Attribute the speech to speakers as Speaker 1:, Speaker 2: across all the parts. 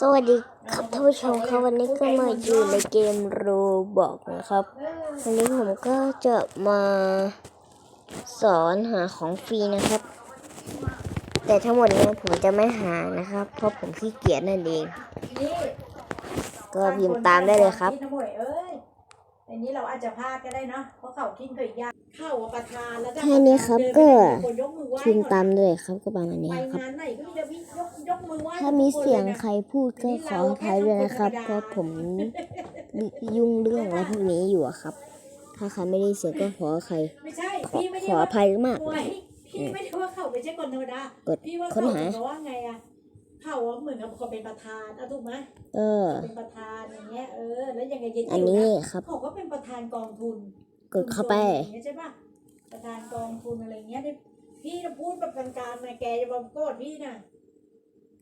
Speaker 1: สวัสดีครับท่านผู้ชมครับวันนี้ก็มาอยู่ในเกมโรบอกนะครับ วันนี้ผมก็จะมาสอนหาของฟรีนะครับ แต่ทั้งหมดนี้ผมจะไม่หานะครับ เพราะผมขี้เกียจนั่นเอง ก็พิมพ์ตามได้เลยครับ
Speaker 2: พี่น้ำมวยเอ้ยอันนี้เราอาจจะพลาดก็ได้เนาะเพราะเขาทิ้งเคยยากเข้าว่าประธานแล้ว
Speaker 1: แค่นี้ครับ
Speaker 2: เดิน
Speaker 1: ก็
Speaker 2: ไปคนยกมือไหว้
Speaker 1: พิมพ์ตามได้เลยครับก็ประมาณนี้
Speaker 2: ไป
Speaker 1: ครับ
Speaker 2: งานไหนก็มีแต่พี่ยกยกมือไหว้
Speaker 1: ถ้ามีเสียง
Speaker 2: ทุกคนลนะ
Speaker 1: ใครพูดก็ขออภัยด้วยนะครับ เพราะผมยุ่งเรื่องอะไรพวกนี้อยู่อะครับ ถ้าใครไม่ได้เสียงก็ขอใคร
Speaker 2: ไม่ใช่
Speaker 1: ขอ
Speaker 2: พี่ไม่
Speaker 1: ข
Speaker 2: ได้
Speaker 1: ออ
Speaker 2: ว่า
Speaker 1: ภัยมาก
Speaker 2: มวยพี่ไม่ได้ว่าเขาไม่ใช่คนธรรมดา ก
Speaker 1: ด
Speaker 2: พี่ว่า
Speaker 1: ค้น
Speaker 2: เขา
Speaker 1: หา
Speaker 2: เพราะว่าไงอะ เขาว่าเหมือนกับเขาเป็นประธานอะถูกไหม
Speaker 1: เออ
Speaker 2: เป็นประธานอย่างเงี้ยเออแล้วยังไงเย็น
Speaker 1: อันนี้ครับ
Speaker 2: เขาก็เป็นประธานกองทุน
Speaker 1: กดเข้าไป
Speaker 2: อย่างเงี้ยใช่ปะประธานกองทุนอะไรเงี้ยนี่พี่จะพูดแบบกลางๆนะแกจะมาโกรธพี่นะ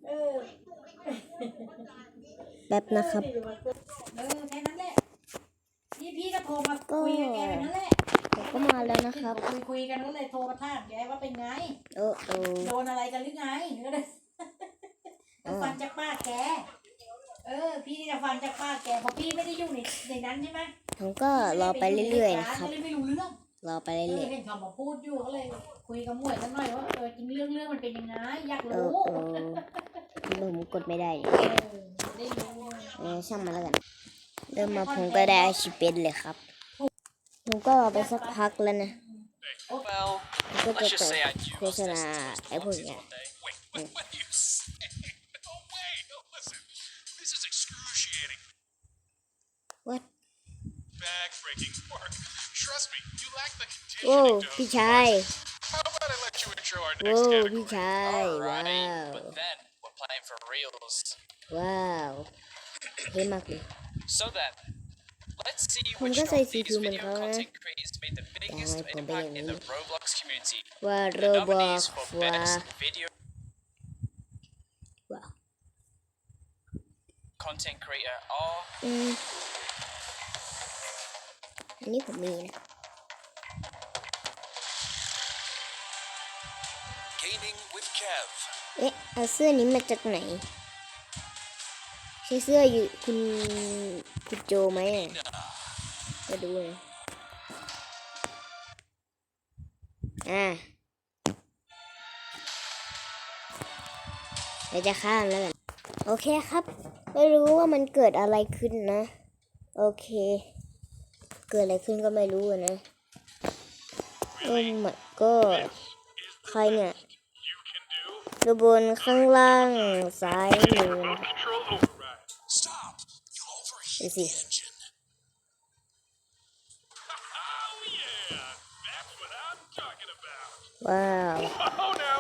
Speaker 2: เออ
Speaker 1: แป๊บนะครับ
Speaker 2: เออเดี๋ยวมาโกรธเออแค่นั้นแหละพี่พี่ก็โทรมา
Speaker 1: ก็
Speaker 2: คุยกับแกแบบนั้นแหละ
Speaker 1: ผมก็มาแล้วนะครับ
Speaker 2: คุยคุยกันก็เลยโทรมาถามแกว่าเป็นไง
Speaker 1: เออเออ
Speaker 2: โดนอะไรกันหรือไงก็เลย
Speaker 1: อ่า
Speaker 2: ฟังจากปากแก เออ พี่จะฟังจากปากแกเพราะพี่ไม่ได้อยู่ในในนั้นใช่ไหม
Speaker 1: ผมก็รอไปเรื่อยๆนะครับ
Speaker 2: ก็เลยไม่รู้เรื่อง
Speaker 1: รอไป
Speaker 2: เอ
Speaker 1: เรื่
Speaker 2: อ
Speaker 1: อย
Speaker 2: เห็นเขามาพูดอยู่ก็เลย คุยกับหมวยกันหน่อยว่าเออจริงเรื่องเรื่องมันเป็นยังไงอยาก
Speaker 1: ๆเอ
Speaker 2: รู้
Speaker 1: อเออผมกดไม่ได้
Speaker 2: เออได้รู้
Speaker 1: เออช่างมันแล้วกัน เริ่มมาผมก็ได้อาชีพเป็นเลยครับผมก็รอไปสักพักแล้วนะ
Speaker 3: Well,
Speaker 1: ผมก็จะ
Speaker 3: let's just
Speaker 1: เปิด
Speaker 3: say I
Speaker 1: โฆ
Speaker 3: use
Speaker 1: ษ
Speaker 3: this
Speaker 1: ณา
Speaker 3: as
Speaker 1: ไอ้พวกเนี้ย
Speaker 3: What? Backbreaking work. Trust me, you lack the
Speaker 1: โอ้
Speaker 3: conditioning to
Speaker 1: พี่ชาย
Speaker 3: How about I let you intro our
Speaker 1: โอ้
Speaker 3: next
Speaker 1: พี่
Speaker 3: category?
Speaker 1: ชายว้าว
Speaker 4: Alright, but then we're playing for reals.
Speaker 1: ว้าวเท่มากเลย
Speaker 4: So then, let's see
Speaker 1: ผม
Speaker 4: which
Speaker 1: ก็
Speaker 4: of
Speaker 1: ใส่
Speaker 4: these
Speaker 1: สีผิวเหมือน
Speaker 4: video
Speaker 1: เขานะ
Speaker 4: content creators made the biggest
Speaker 1: Alright, ผมเป็น
Speaker 4: impact
Speaker 1: อย่าง
Speaker 4: in
Speaker 1: นี้
Speaker 4: the Roblox community.
Speaker 1: ว่าโร
Speaker 4: The
Speaker 1: บอ
Speaker 4: nominees
Speaker 1: ก
Speaker 4: for
Speaker 1: ว่า
Speaker 4: best video
Speaker 1: ว้าว
Speaker 4: content creator are
Speaker 1: อืม อันนี้ผมมีนะ
Speaker 3: Gaming with Kev.
Speaker 1: เอ๊ะเอาเสื้อนี้มาจากไหน ใช่เสื้ออยู่คุณคุณโจไหมอะมาดูนะอ่าเราจะข้ามแล้วกัน โอเคครับ ไม่รู้ว่ามันเกิดอะไรขึ้นนะ โอเคเกิดอะไรขึ้นก็ไม่รู้อะนะโอ้ my god ใครเนี่ยดูบนข้างล่างซ้ายมือนะครับ
Speaker 3: Control override. Stop! You
Speaker 1: ดู
Speaker 3: overheat
Speaker 1: สิ
Speaker 3: engine. Oh yeah! That's what I'm talking about.
Speaker 1: ว้าว
Speaker 3: Oh now!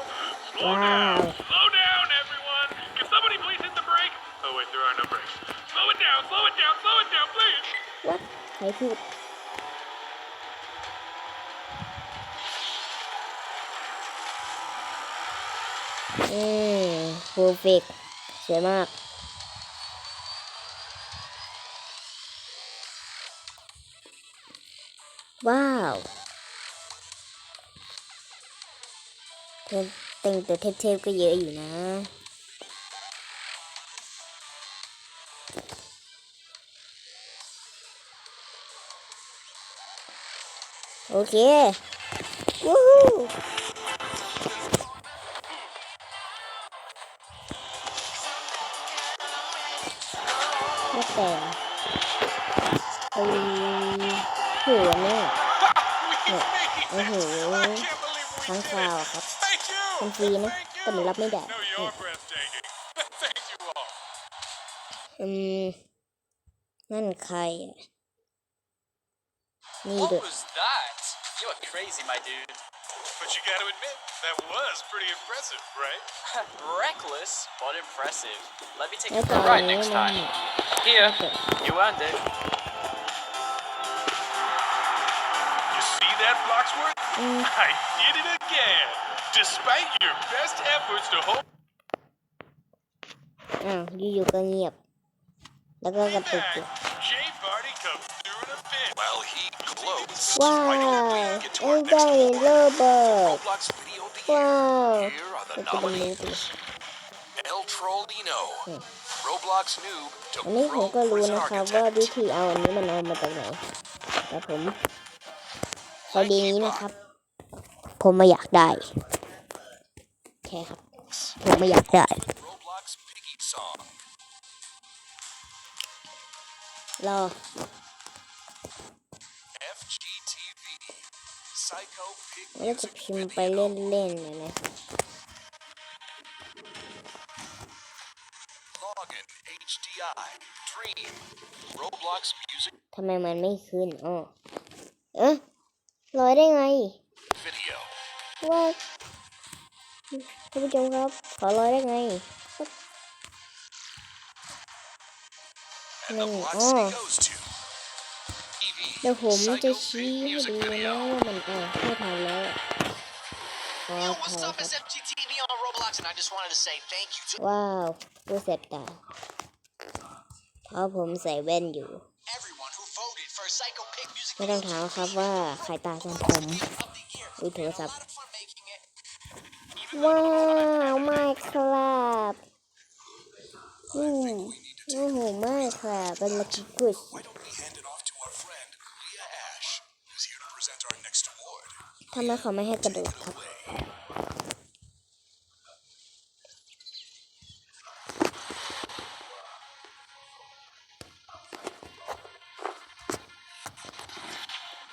Speaker 3: Slow
Speaker 1: Wow.
Speaker 3: down! Slow down, everyone! Can somebody please hit the brake? Oh wait, there are no brakes. Slow it down! Slow it down! Slow it down, please!
Speaker 1: วัดใครพูด อืมเพอร์เฟกสวยมาก ว้าวเธอแต่งตัวเทพๆก็เยอะอยู่นะโอเค วู้ฮู้ แต่งเออหัวเนี่ย
Speaker 3: We
Speaker 1: Oh,
Speaker 3: made it!
Speaker 1: oh.
Speaker 3: I can't believe we
Speaker 1: ค้าง
Speaker 3: did
Speaker 1: คาว
Speaker 3: it!
Speaker 1: อะครับ
Speaker 3: Thank you!
Speaker 1: มันฟรีนะ
Speaker 3: Thank
Speaker 1: แต่มัน
Speaker 3: you!
Speaker 1: รับไม่ได้
Speaker 3: No, you're breathtaking. Thank you all.
Speaker 1: อืมนั่นใครอะนี่
Speaker 4: What
Speaker 1: ด้วย
Speaker 4: was that? You are crazy, my dude.
Speaker 3: But you gotta admit, that was pretty impressive, right?
Speaker 4: Reckless, but impressive. Let me take
Speaker 1: แล้ว
Speaker 4: you
Speaker 1: ตอ
Speaker 4: for
Speaker 1: น
Speaker 4: a ride
Speaker 1: นี้
Speaker 4: next
Speaker 1: มัน
Speaker 4: time. Here, you earned it.
Speaker 3: You see that, Bloxworth?
Speaker 1: Mm.
Speaker 3: I did it again! Despite your best efforts to hold
Speaker 1: อ้าวอยู่ๆก็เงียบ แล้วก็กระ
Speaker 3: me
Speaker 1: ตุก
Speaker 3: back,
Speaker 1: อยู่
Speaker 3: Jay Barty comes through in a bit.
Speaker 5: While he gloats,
Speaker 1: ว้าว
Speaker 5: why don't we get to
Speaker 1: เอ็
Speaker 5: our
Speaker 1: ง
Speaker 5: next
Speaker 1: ได้โร
Speaker 5: award?
Speaker 1: เบิร์ต
Speaker 5: Roblox Video of the
Speaker 1: ว้า
Speaker 5: Year.
Speaker 1: ว
Speaker 5: Here are
Speaker 1: เรา
Speaker 5: the
Speaker 1: จะเป็นรู้
Speaker 5: nominees.
Speaker 1: ไป
Speaker 5: El Trollino,
Speaker 1: Hmm.
Speaker 5: Roblox Roblox noob
Speaker 1: อัน
Speaker 5: to
Speaker 1: นี้ผม
Speaker 5: pro
Speaker 1: ก็รู้
Speaker 5: prison
Speaker 1: นะครับว่า
Speaker 5: architect.
Speaker 1: วิธีเอาอันนี้มันเอามาจากไหนแต่ผมใช้ดีนี้นะครับ ผมไม่อยากได้แค่ครับ ผมไม่อยากได้
Speaker 5: Roblox Piggy Song.
Speaker 1: รอ
Speaker 5: Psycho Pig
Speaker 1: แล้วจะ
Speaker 5: Music
Speaker 1: พิมพ์ไป
Speaker 5: Video.
Speaker 1: เล่นๆนะนะ
Speaker 5: Login HDI. Dream. Roblox Music
Speaker 1: ทำไมมันไม่ขึ้นอ๋อเอ๊ะลอยได้ไง
Speaker 5: Video.
Speaker 1: ว่าท่านผู้ชมครับ ขอลอยได้ไง
Speaker 5: And the
Speaker 1: Mm,
Speaker 5: Block
Speaker 1: เดี๋ยวผมจะ
Speaker 5: Psycho
Speaker 1: ชี้
Speaker 5: Pig
Speaker 1: ให้
Speaker 5: Music
Speaker 1: ดูนะ
Speaker 5: Video.
Speaker 1: ว่ามันอ๋อไม่ทันแล้วขอ
Speaker 4: Yo,
Speaker 1: อ
Speaker 4: what's
Speaker 1: ภัย
Speaker 4: up?
Speaker 1: ครั
Speaker 4: It's
Speaker 1: บ
Speaker 4: FGTV on Roblox, and I just wanted to say thank you to
Speaker 1: ว้าวผู้เสร็จตาเพราะผมใส่แว่นอยู่
Speaker 4: everyone who voted for Psycho Pig Music
Speaker 1: ไม่ต้องถามครับว่าใครตาจันผม
Speaker 4: Video of the Year.
Speaker 1: อุ้ยโทรศัพท์
Speaker 4: A lot of fun making it.
Speaker 1: ว้าวไม่ครับอืมโอ้โหไม่ครับเป็นลักกี้กุช ทำไมเขาไม่ให้กระโดดครับ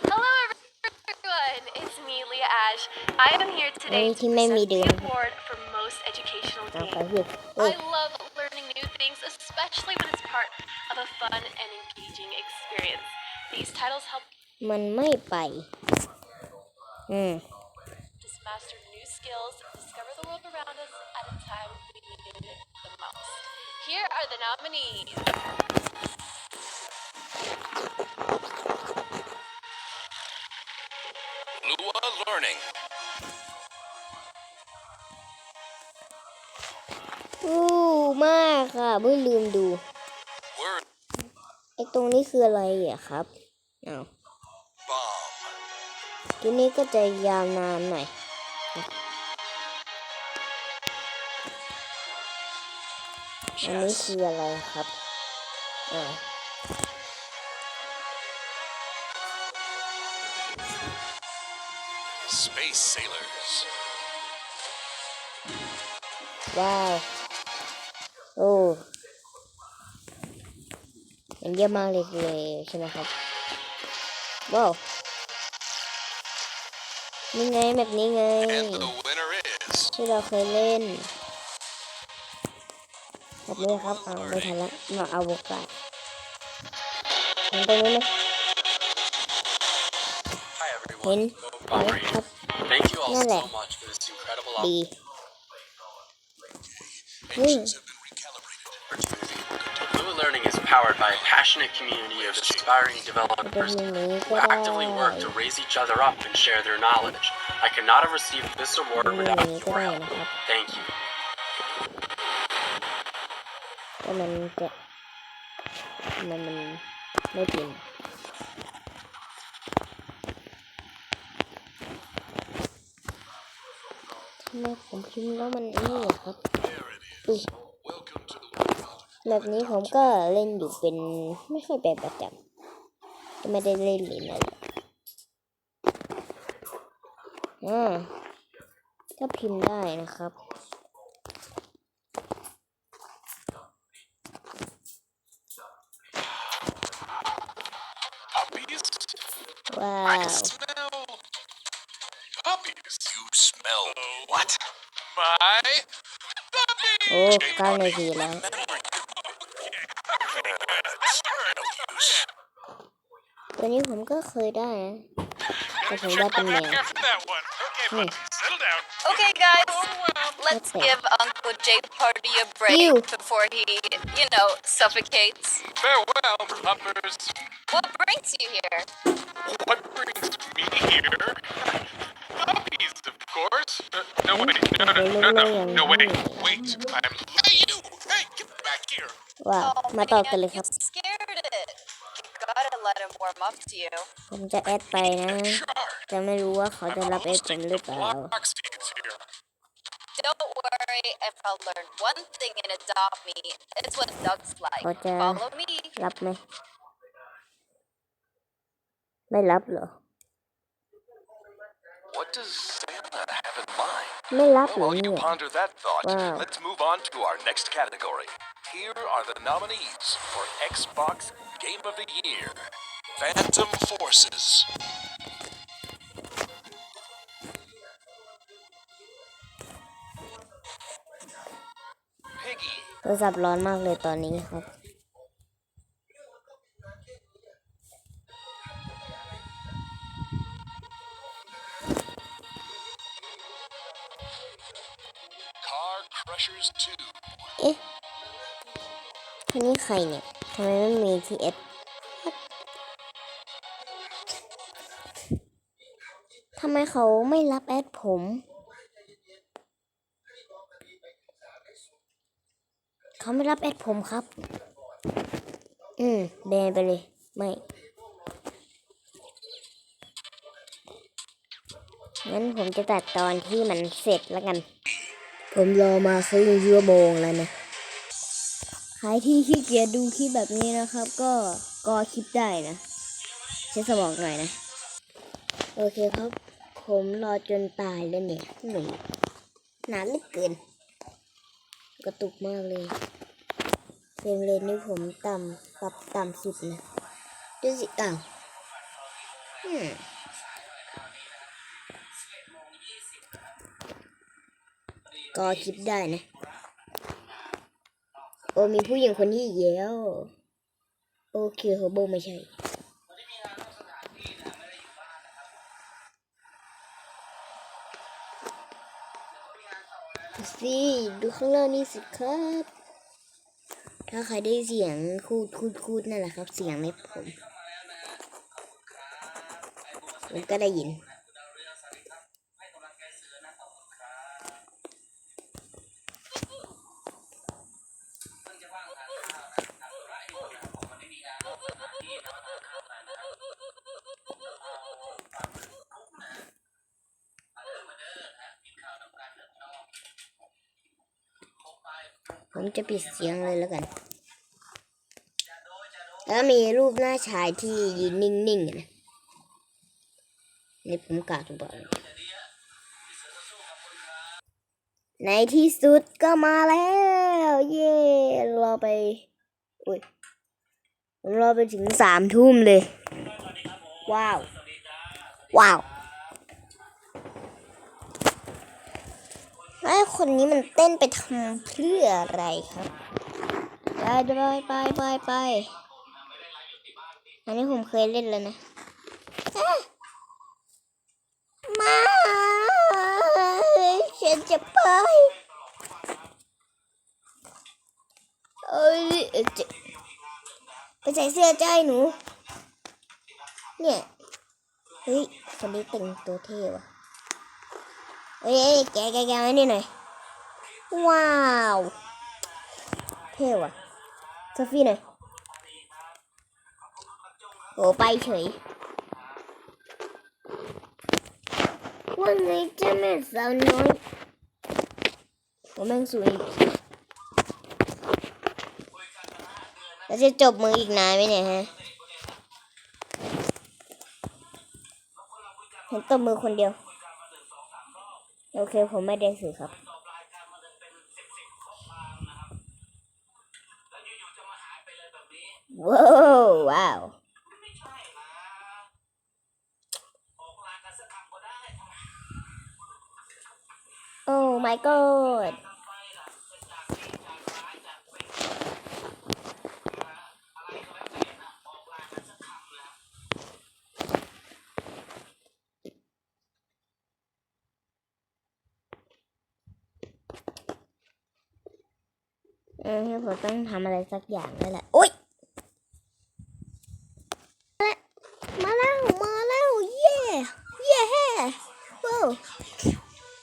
Speaker 6: Hello, everyone. It's me, Leah Ash. I am here today
Speaker 1: Hey,
Speaker 6: to
Speaker 1: team made me
Speaker 6: present
Speaker 1: do
Speaker 6: the
Speaker 1: it.
Speaker 6: award for most educational
Speaker 1: เอาไป
Speaker 6: game.
Speaker 1: สิเอ้ย
Speaker 6: I love learning new things, especially when it's part of a fun and engaging experience. These titles help
Speaker 1: มันไม่ไป อืม
Speaker 6: us master new skills and discover the world around us at a time we needed it the most. Here are the nominees.
Speaker 5: Lua Learning.
Speaker 1: อู้มากค่ะไม่ลืมดู
Speaker 5: Word
Speaker 1: ไอ้ตรงนี้คืออะไรอะครับอ้าว
Speaker 5: Bomb.
Speaker 1: ทีนี้ก็จะยาวนานหน่อยอันนี้
Speaker 5: Chess.
Speaker 1: คืออะไรครับอ้าว
Speaker 5: Space Sailors.
Speaker 1: ว้าว โอ้มันเยอะมากเลยเลยใช่ไหมครับ ว้าว นี่ไงแบบนี้ไง
Speaker 5: And the winner is
Speaker 1: ที่เราเคยเล่นแบบนี้ครับเอาไม่ทันละมาเอาบกาศเห็นตรงนี้ไหม
Speaker 4: Hi,
Speaker 1: เห็น
Speaker 4: everyone.
Speaker 1: เห็นครับ
Speaker 4: Thank you all
Speaker 1: นั่นแหละ
Speaker 4: so much for this incredible
Speaker 1: ดี
Speaker 5: engines
Speaker 4: powered by a passionate community of aspiring developers who actively work to raise each other up and share their knowledge. I could not have received this award without your help. Thank you.
Speaker 1: แบบนี้ผมก็เล่นอยู่เป็นไม่ค่อยเป็นประจำก็ไม่ได้เล่นเลยนะอ่าก็พิมพ์ได้นะครับ
Speaker 5: Puppies?
Speaker 1: ว้า
Speaker 5: I
Speaker 1: ว
Speaker 5: smell puppies. You smell what? My
Speaker 1: โอ้เก้านาทีแล้ว นี้ผมก็เคยได้นะแต่ผมได้เป็นแมว
Speaker 3: After that one. Okay,
Speaker 1: Hmm.
Speaker 3: buddy, settle down.
Speaker 7: Okay, guys, let's
Speaker 1: Okay.
Speaker 7: give Uncle J Party a break
Speaker 1: Ew.
Speaker 7: before he, you know, suffocates.
Speaker 3: Farewell, puppers.
Speaker 7: What brings you here?
Speaker 3: What brings me here? Puppies, of course. Uh, no, wait. No, no, no, no, no. No, wait. Wait. I'm.
Speaker 5: Hey, you! Hey, get back here!
Speaker 1: ว้าว
Speaker 7: Oh,
Speaker 1: มาต่อ
Speaker 7: man,
Speaker 1: กันเลยครับ
Speaker 7: you scared
Speaker 1: ผมจะแอดไปนะ
Speaker 5: Chard.
Speaker 1: จะไม่รู้ว่าเขาจะรับแอดผมหรือเปล่า
Speaker 5: Block seeds here.
Speaker 7: Don't worry, if I'll learn one thing in Adopt Me, it's what dogs like.
Speaker 1: Có cha.
Speaker 7: Follow me.
Speaker 1: รับไหม ไม่รับเหรอ
Speaker 5: What does Santa have in mind?
Speaker 1: ไม่รับเหรอ
Speaker 5: While
Speaker 1: เนี่
Speaker 5: you
Speaker 1: ย
Speaker 5: ponder that thought,
Speaker 1: Wow.
Speaker 5: let's move on to our next category. Here are the nominees for Xbox Game of the Year Phantom Forces. Piggy.
Speaker 1: โทรศัพท์ร้อนมากเลยตอนนี้ครับ
Speaker 5: Car Crushers 2.
Speaker 1: เอ๊ะคนนี้ใครเนี่ยทำไมไม่มีทีเอส ทำไมเขาไม่รับแอดผม เขาไม่รับแอดผมครับ อืมแบนไปเลย ไม่ งั้นผมจะตัดตอนที่มันเสร็จแล้วกัน ผมรอมาครึ่งชั่วโมงแล้วนะใครที่ขี้เกียจดูคลิปแบบนี้นะครับ ก็กอคลิปได้นะ ใช้สมองหน่อยนะ โอเคครับ ผมรอจนตายแล้วเนี่ยหนุ่มนานเหลือเกิน กระตุกมากเลยเฟรมเรทนี่ผมต่ำปรับต่ำสุดนะดูสิอ้าวอืมก็คลิปได้นะ โอ้มีผู้หญิงคนนี้อีกแล้วโอเคโฮโบไม่ใช่ สิดูข้างล่างนี่สิครับ ถ้าใครได้เสียงคูดคูดคูดนั่นแหละครับ เสียงในผม ผมก็ได้ยิน จะปิดเสียงเลยแล้วกัน แล้วมีรูปหน้าชายที่ยืนนิ่งๆอะนะนี่ผมกาดบอกในที่สุดก็มาแล้ว เย่รอไปอุ้ยผมรอไปถึงสามทุ่มเลย ว้าว ว้าว แล้วคนนี้มันเต้นไปทำเพื่ออะไรครับ ไปไปไปไปไปอันนี้ผมเคยเล่นแล้วนะมาฉันจะไปเอ้ยไปใส่เสื้อใจหนู เนี่ย เฮ้ย คนนี้แต่งตัวเท่ว่ะ เอ้ยแกแกแกมานี่หน่อย ว้าวเท่ว่ะโซฟี่หน่อยโอ้ไปเฉย ว่าไงจ้าแม่สาวน้อยโอ้แม่งสวยอีกแล้วจะจบมืออีกนานไหมเนี่ยฮะเห็นตบมือคนเดียว โอเคผมไม่ได้สื่อครับว้าวว้าวโอ้ my god ผมต้องทำอะไรสักอย่างแล้วแหละโอ๊ยมาแล้ว มาแล้ว เย่เย่ว้าว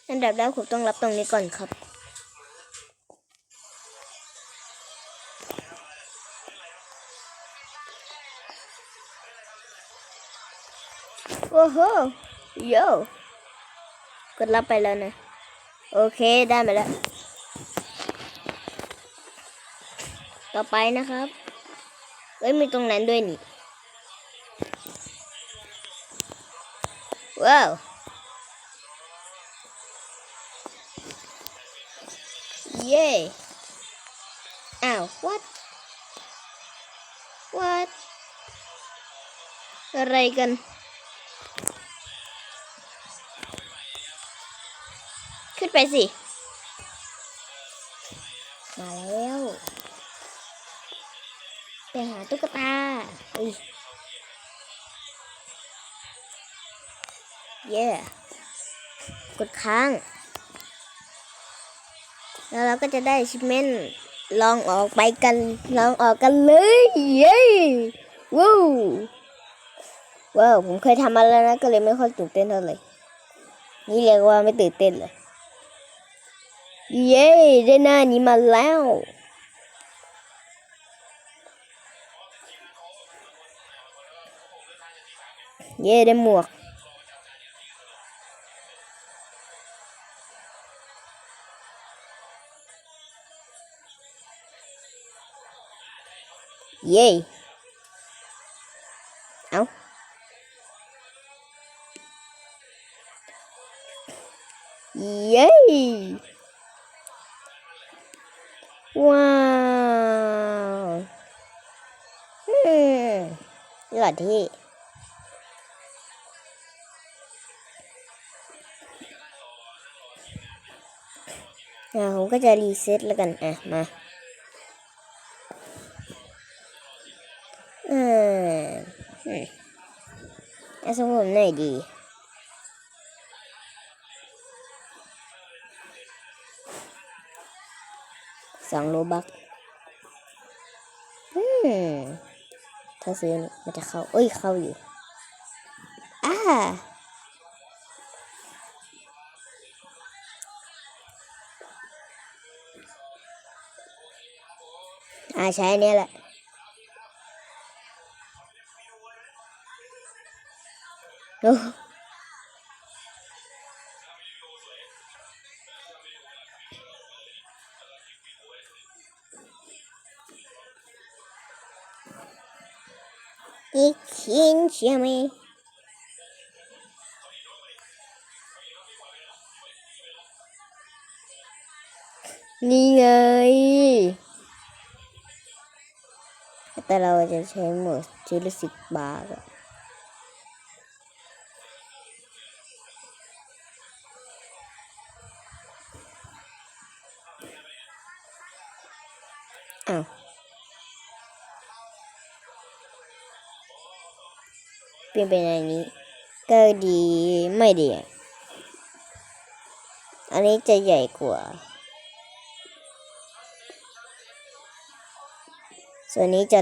Speaker 1: อันดับแรกผมต้องรับตรงนี้ก่อนครับโอ้โหโยกดรับไปแล้วนะ โอเค ได้มาแล้ว ต่อไปนะครับเอ้ยมีตรงนั้นด้วยนี่ว้าวเย้อ้าว what what อะไรกันขึ้นไปสิ มาแล้ว ตุ๊กตาอุ้ยเย่กดค้าง แล้วเราก็จะได้ชิปเมนลองออกไปกัน ลองออกกันเลย เย้ว้าวว้าวผมเคยทำมาแล้วนะ ก็เลยไม่ค่อยตื่นเต้นเท่าไหร่นี่เรียกว่าไม่ตื่นเต้นเลย เย้ได้หน้านี้มาแล้ว เย้ได้หมวก เย้เอาเย้ว้าวอืมหล่อที่ อ่าผมก็จะรีเซ็ตแล้วกันอะมาอืมอืมอาสมผมหน่อยดีสองโลบักอืมถ้าซื้อมันจะเข้า เอ้ย เข้าอยู่อ่า อ่าใช้อันเนี้ย แต่เราจะใช้หมดจูเลสิกบาร์อะอ้าวเปลี่ยนเป็นอันนี้ ก็ดีไม่ดีอะอันนี้จะใหญ่กว่า ส่วนนี้จะ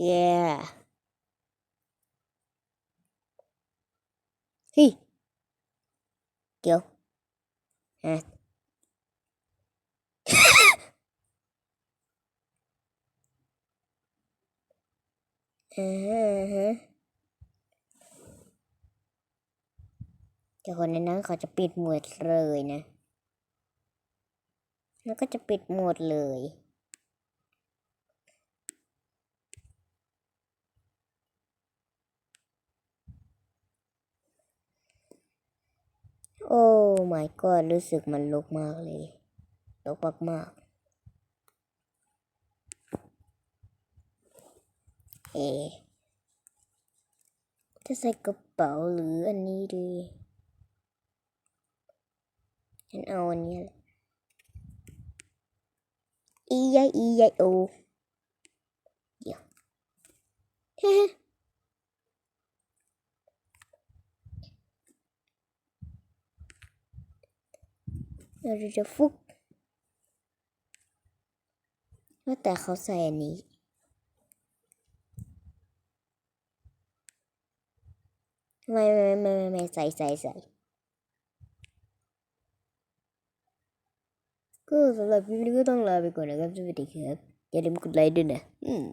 Speaker 1: เล็กใช่เนี่ยแหละมีเสื้เย้เฮ้ยเดี๋ยวฮะอือฮะแต่คนในนั้นเขาจะปิดหมดเลยนะ แล้วก็จะปิดหมดเลย โอ้ my god รู้สึกมันลกมากเลยลกมากๆเอะจะใส่กระเป๋าหรืออันนี้ดีฉันเอาอันนี้ละอียายอียายโอเดี๋ยว เราจะฟุกว่าแต่เขาใส่อันนี้ ไม่ไม่ไม่ไม่ไม่ใส่ใส่ใส่ก็สำหรับคลิปนี้ก็ต้องลาไปก่อนนะครับสวัสดีครับอย่าลืมกดไลค์ด้วยนะ อืม